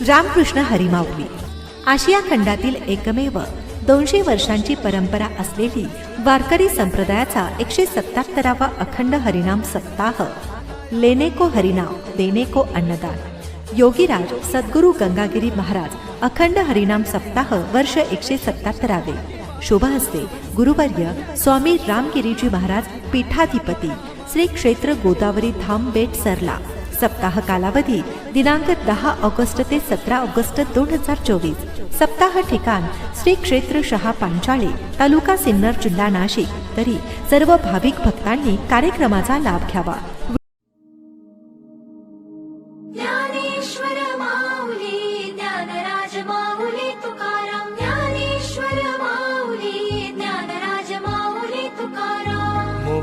रामकृष्ण हरिमाऊली. आशिया खंडातील एकमेव दोनशे वर्षांची परंपरा असलेली वारकरी संप्रदायाचा एकशे सत्याहत्तरावा अखंड हरिनाम सप्ताह लेनेको हरिनाम देनेको अन्नदान. योगीराज सद्गुरू गंगागिरी महाराज अखंड हरिनाम सप्ताह वर्ष एकशे सत्याहत्तरावे शुभ हस्ते गुरुवर्य स्वामी रामगिरीजी महाराज पीठाधिपती श्री क्षेत्र गोदावरी धाम बेट सरला. सप्ताह कालावधी दिनांक दहा ऑगस्ट ते सतरा ऑगस्ट दोन हजार चोवीस. सप्ताह ठिकाण श्री क्षेत्र शहा पांचाळे तालुका सिन्नर जिल्हा नाशिक. तरी सर्व भाविक भक्तांनी कार्यक्रमाचा लाभ घ्यावा. ज्ञानेश्वर माऊली.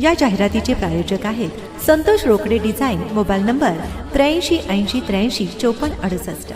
या जाहिरातीचे प्रायोजक आहेत Santosh Rokade design mobile number त्र्याऐंशी ऐंशी त्र्याऐंशी चोपन्न अडुसष्ट.